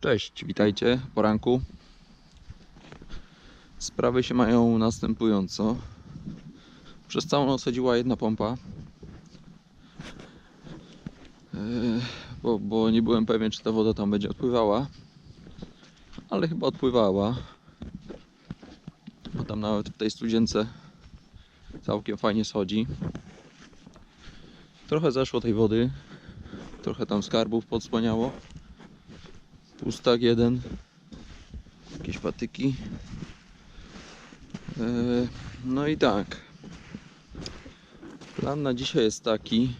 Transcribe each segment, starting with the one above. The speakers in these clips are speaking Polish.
Cześć, witajcie poranku. Sprawy się mają następująco. Przez całą noc chodziła jedna pompa. Yy, Bo, bo nie byłem pewien, czy ta woda tam będzie odpływała. Ale chyba odpływała. Bo tam nawet w tej studzience całkiem fajnie schodzi. Trochę zeszło tej wody. Trochę tam skarbów podsłaniało. Pustak jeden. Jakieś patyki. E, No i tak. Plan na dzisiaj jest taki,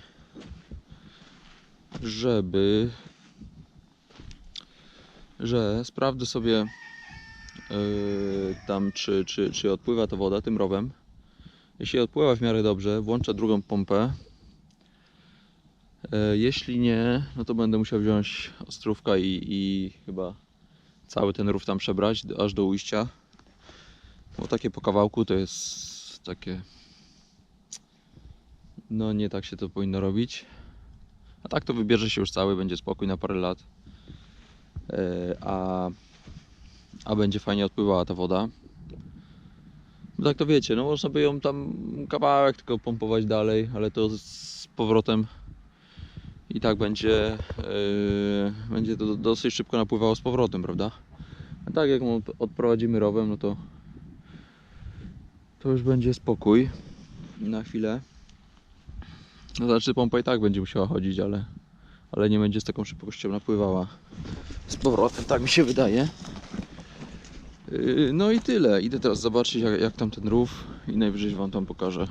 żeby że sprawdzę sobie e, tam czy, czy, czy odpływa ta woda tym rowem. Jeśli odpływa w miarę dobrze, włączę drugą pompę. E, Jeśli nie, no to będę musiał wziąć ostrówka i, i chyba cały ten rów tam przebrać aż do ujścia. Bo takie po kawałku to jest takie. No nie tak się to powinno robić. A tak to wybierze się już cały, będzie spokój na parę lat. E, A, a będzie fajnie odpływała ta woda. Bo tak to wiecie, no można by ją tam kawałek tylko pompować dalej, ale to z powrotem i tak będzie, yy, będzie to dosyć szybko napływało z powrotem, prawda? A tak jak odprowadzimy rowem, no to to już będzie spokój na chwilę. No znaczy pompa i tak będzie musiała chodzić, ale, ale nie będzie z taką szybkością napływała z powrotem, tak mi się wydaje. Yy, No i tyle. Idę teraz zobaczyć jak, jak tam ten rów i najwyżej wam tam pokażę.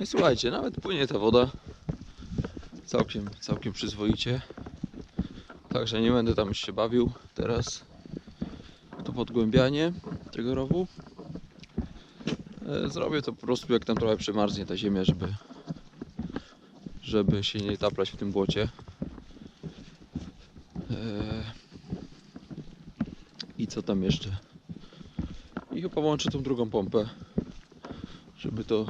No i słuchajcie, nawet płynie ta woda całkiem, całkiem przyzwoicie. Także nie będę tam się bawił teraz. To podgłębianie tego rowu. E, Zrobię to po prostu jak tam trochę przemarznie ta ziemia, żeby żeby się nie taplać w tym błocie. E, I co tam jeszcze? I chyba włączę tą drugą pompę, żeby to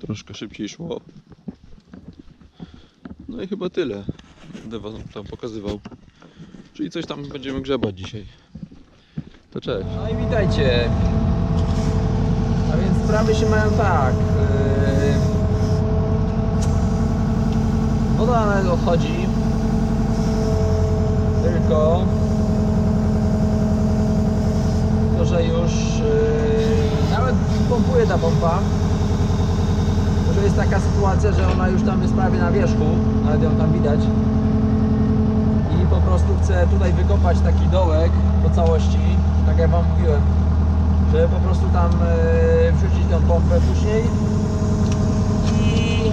troszkę szybciej szło. No i chyba tyle. Będę wam tam pokazywał. Czyli coś tam będziemy grzebać dzisiaj. To cześć. No i witajcie. A więc sprawy się mają tak. Yy... Woda odchodzi. Tylko to, że już yy... nawet pompuje ta pompa. Może jest taka sytuacja, że ona już tam jest prawie na wierzchu, nawet ją tam widać. I po prostu chcę tutaj wykopać taki dołek po całości, tak jak Wam mówiłem, żeby po prostu tam e, wrzucić tą pompę później i,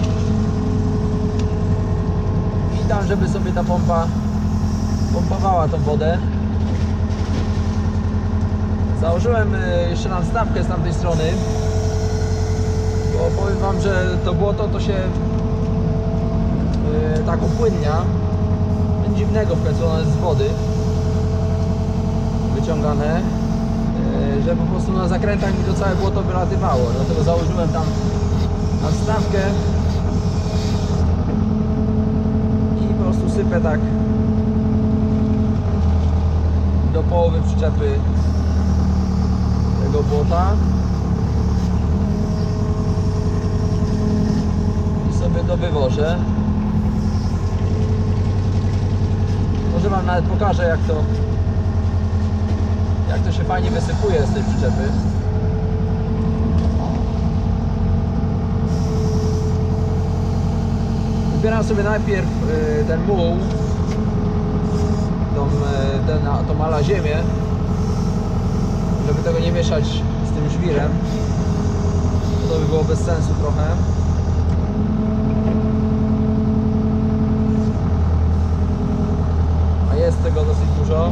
i tam, żeby sobie ta pompa pompowała tą wodę. Założyłem e, jeszcze nam stawkę z tamtej strony, powiem Wam, że to błoto to się e, tak upłynnia, nic dziwnego w końcu ono jest z wody wyciągane e, że po prostu na zakrętach mi to całe błoto wylatywało. Dlatego założyłem tam nadstawkę i po prostu sypę tak do połowy przyczepy tego błota to wywożę może Wam nawet pokażę jak to jak to się fajnie wysypuje z tej przyczepy. Zbieram sobie najpierw y, ten muł, tą, y, ten, tą ala ziemię, żeby tego nie mieszać z tym żwirem. To by było bez sensu trochę. Jest tego dosyć dużo.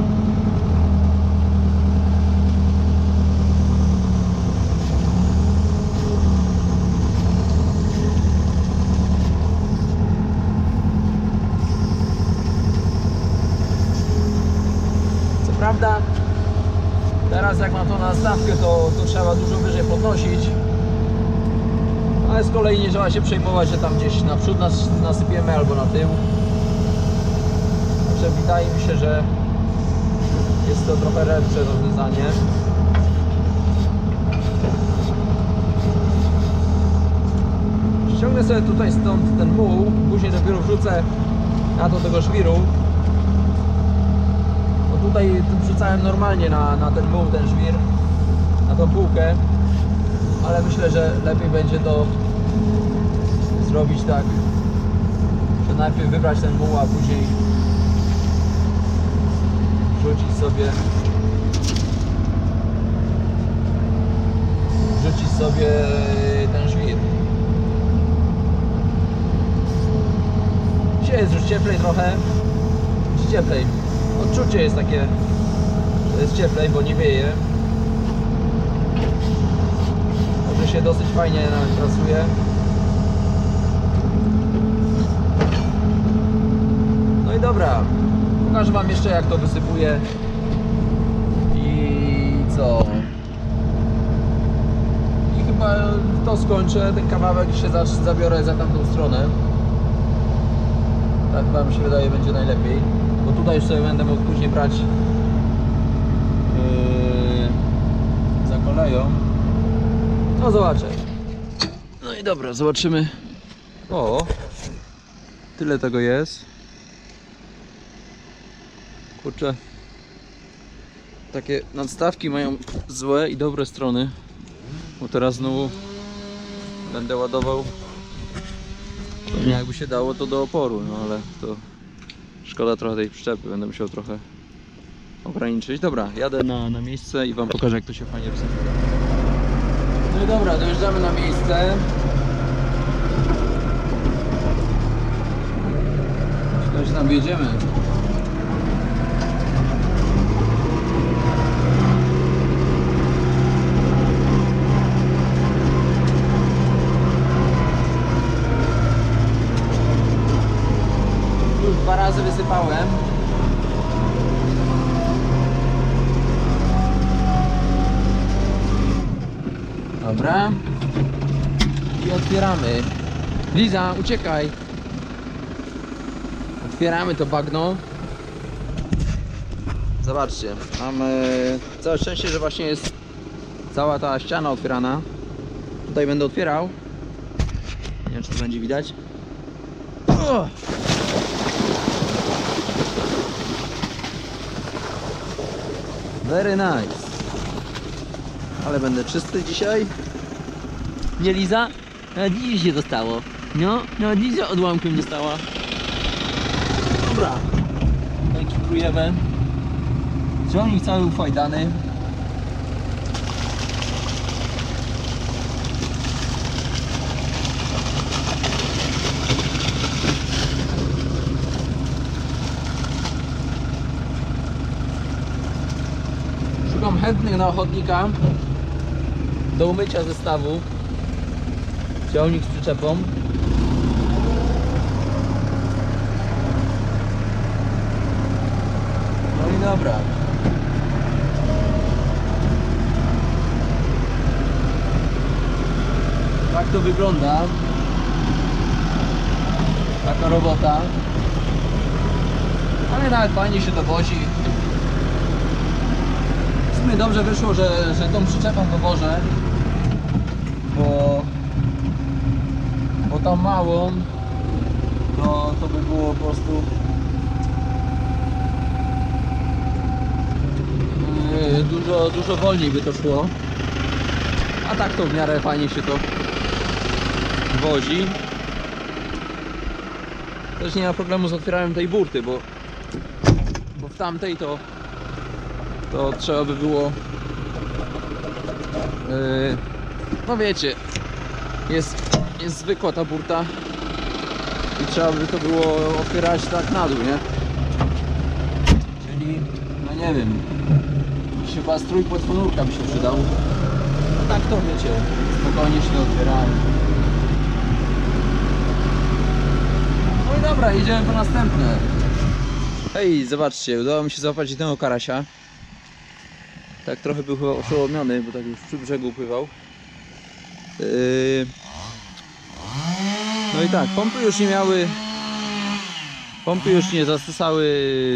Co prawda, teraz jak mam tą nastawkę, to, to trzeba dużo wyżej podnosić. Ale z kolei nie trzeba się przejmować, że tam gdzieś na przód nas, nasypiemy albo na tył. Także wydaje mi się, że jest to trochę lepsze rozwiązanie. Ściągnę sobie tutaj stąd ten muł, później dopiero wrzucę na to tego żwiru. Bo tutaj wrzucałem normalnie na, na ten muł, ten żwir, na tą półkę, ale myślę, że lepiej będzie to zrobić tak, że najpierw wybrać ten muł, a później wrzucić sobie wrzucić sobie ten żwir. Dzisiaj jest już cieplej trochę. Cieplej? Odczucie jest takie, jest cieplej, bo nie wieje. Także się dosyć fajnie nawet pracuje. No i dobra. Pokażę Wam jeszcze jak to wysypuje. I co? I chyba to skończę. Ten kawałek się za- zabiorę za tamtą stronę. Tak mi się wydaje będzie najlepiej. Bo tutaj już sobie będę mógł później brać yy, za koleją. No zobaczę. No i dobra, zobaczymy. O, tyle tego jest. Kurczę. Takie nadstawki mają złe i dobre strony. Bo teraz znowu będę ładował Pewnie jakby się dało to do oporu, no ale to szkoda trochę tej przyczepy, będę musiał trochę ograniczyć. Dobra, jadę na, na miejsce i wam pokażę jak to się fajnie wsypuje. No i dobra, dojeżdżamy na miejsce. Że tam jedziemy. Wysypałem. Dobra. I otwieramy. Liza, uciekaj. Otwieramy to bagno. Zobaczcie, mamy całe szczęście, że właśnie jest cała ta ściana otwierana. Tutaj będę otwierał. Nie wiem, czy to będzie widać. O! Very nice. Ale będę czysty dzisiaj. Nie Liza? A dziś się dostało. No, no dziś odłamkiem dostała. Dobra. Tutaj kiprujemy. Ciągnik cały ufajdany. Szukam chętnych na ochotnika do umycia zestawu. Ciągnik z przyczepą. No i dobra. Tak to wygląda. Taka robota. Ale nawet fajnie się dowozi. Sumie dobrze wyszło, że, że tą przyczepą dowożę. Bo, bo tam małą to, to by było po prostu Yy, dużo, dużo wolniej by to szło. A tak to w miarę fajnie się to wozi. Też nie ma problemu z otwieraniem tej burty, bo, bo w tamtej to to trzeba by było yy, no wiecie jest, jest zwykła ta burta i trzeba by to było otwierać tak na dół, nie? Czyli no nie wiem Chyba strój płetwonurka by się przydał. A tak to wiecie, spokojnie się otwierałem. No i dobra, idziemy po następne. Hej, zobaczcie, udało mi się złapać jednego karasia. Tak trochę był chyba oszołomiony, bo tak już przy brzegu pływał. Yy, No i tak, pompy już nie miały. Pompy już nie zasysały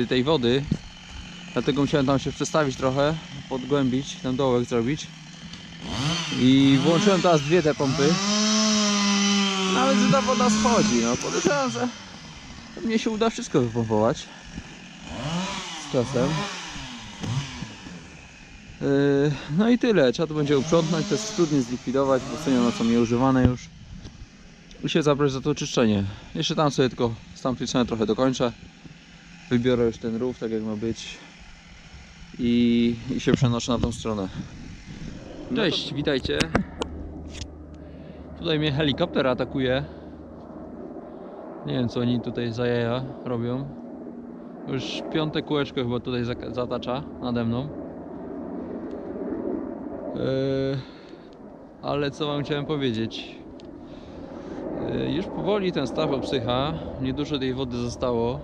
tej wody. Dlatego musiałem tam się przestawić trochę, podgłębić, ten dołek zrobić. I włączyłem teraz dwie te pompy. Nawet, że ta woda schodzi. No podejrzewam, że mnie się uda wszystko wypompować. Z czasem. Yy, No i tyle. Trzeba to będzie uprzątnąć, te studnie zlikwidować, bo są one są nieużywane już. I się zabrać za to czyszczenie. Jeszcze tam sobie tylko z tamtej trochę dokończę. Wybiorę już ten rów tak jak ma być. I, i się przenoszę na tą stronę. Cześć, witajcie. Tutaj mnie helikopter atakuje. Nie wiem co oni tutaj za jaja robią. Już piąte kółeczko chyba tutaj zatacza nade mną. Yy, ale co wam chciałem powiedzieć? Yy, już powoli ten staw obsycha. Niedużo tej wody zostało.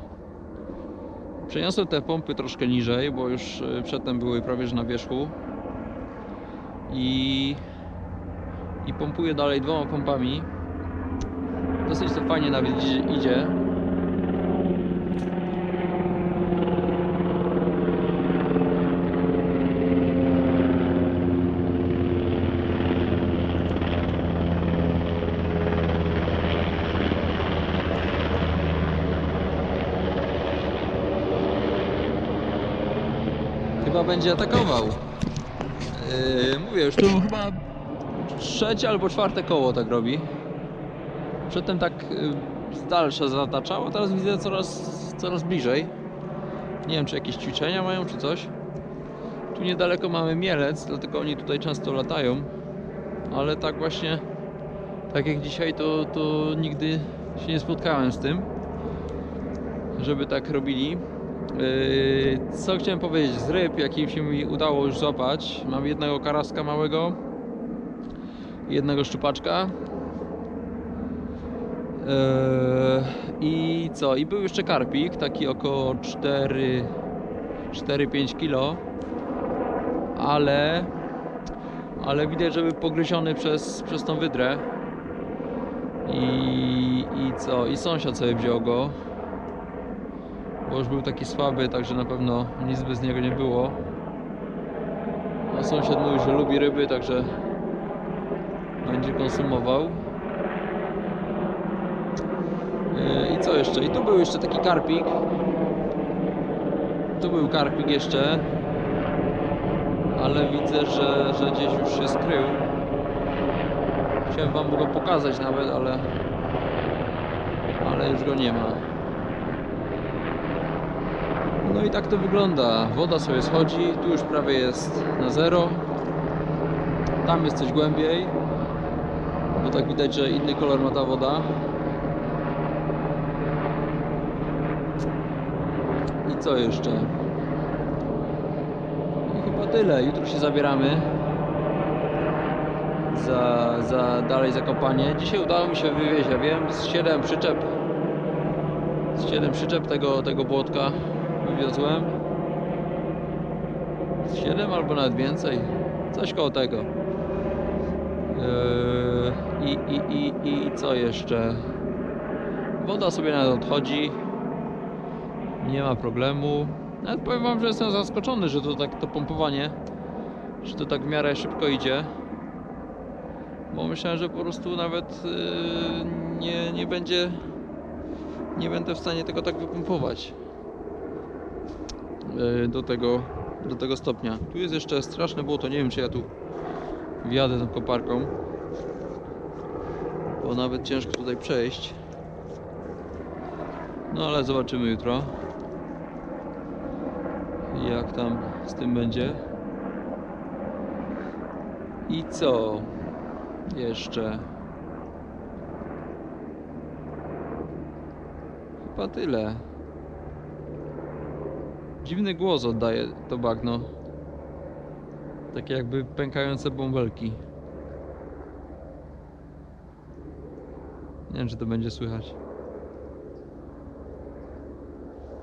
Przeniosłem te pompy troszkę niżej, bo już yy, przedtem były prawie że na wierzchu. I, i pompuję dalej dwoma pompami. Dosyć to fajnie nawet idzie- będzie atakował. Yy, mówię, już tu chyba trzecie albo czwarte koło tak robi. Przedtem tak yy, z dalsza zataczał, a teraz widzę coraz, coraz bliżej. Nie wiem, czy jakieś ćwiczenia mają, czy coś. Tu niedaleko mamy Mielec, dlatego oni tutaj często latają. Ale tak właśnie, tak jak dzisiaj, to, to nigdy się nie spotkałem z tym, żeby tak robili. Yy, Co chciałem powiedzieć z ryb, jakim się mi udało już złapać. Mam jednego karaska małego, jednego szczupaczka. Yy, I co? I był jeszcze karpik, taki około 4 4-5 kilo. Ale ale widać, że był pogryziony przez, przez tą wydrę. I, I co? I sąsiad sobie wziął go bo już był taki słaby, także na pewno nic by z niego nie było. A sąsiad mówi, że lubi ryby, także będzie konsumował. Yy, I co jeszcze? I tu był jeszcze taki karpik. Tu był karpik jeszcze. Ale widzę, że, że gdzieś już się skrył. Chciałem wam go pokazać nawet, ale ale już go nie ma. No i tak to wygląda. Woda sobie schodzi, tu już prawie jest na zero. Tam jest coś głębiej. Bo tak widać, że inny kolor ma ta woda. I co jeszcze? I chyba tyle. Jutro się zabieramy za, za dalej zakopanie. Dzisiaj udało mi się wywieźć, ja wiem, z 7 przyczep. Z 7 przyczep tego, tego błotka wywiozłem. Z 7 albo nawet więcej. Coś koło tego. Yy, I, i, i, I co jeszcze? Woda sobie nawet odchodzi. Nie ma problemu. Nawet powiem wam, że jestem zaskoczony, że to tak to pompowanie, że to tak w miarę szybko idzie. Bo myślałem, że po prostu nawet yy, nie, nie będzie nie będę w stanie tego tak wypompować do tego, do tego stopnia. Tu jest jeszcze straszne błoto, nie wiem czy ja tu wjadę tą koparką, bo nawet ciężko tutaj przejść. No ale zobaczymy jutro, jak tam z tym będzie. I co jeszcze? Chyba tyle. Dziwny głos oddaje to bagno. Takie jakby pękające bąbelki. Nie wiem, czy to będzie słychać.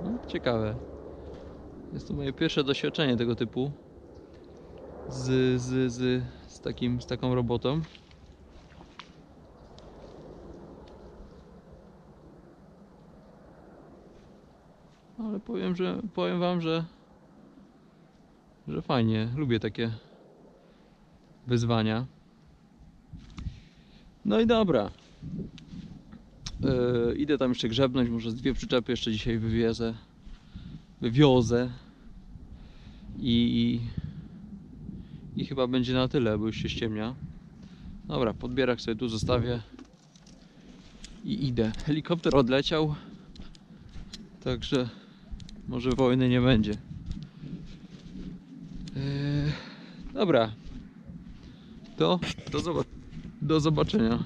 No, ciekawe. Jest to moje pierwsze doświadczenie tego typu. Z, z, z, z, takim, z taką robotą. Ale powiem, że powiem wam, że że fajnie, lubię takie wyzwania. No i dobra. Yy, idę tam jeszcze grzebnąć, może z dwie przyczepy jeszcze dzisiaj wywiezę. Wywiozę. I, I chyba będzie na tyle, bo już się ściemnia. Dobra, podbierak sobie tu zostawię. I idę. Helikopter odleciał. Także może wojny nie będzie. Yy, dobra. To do, do zobaczenia.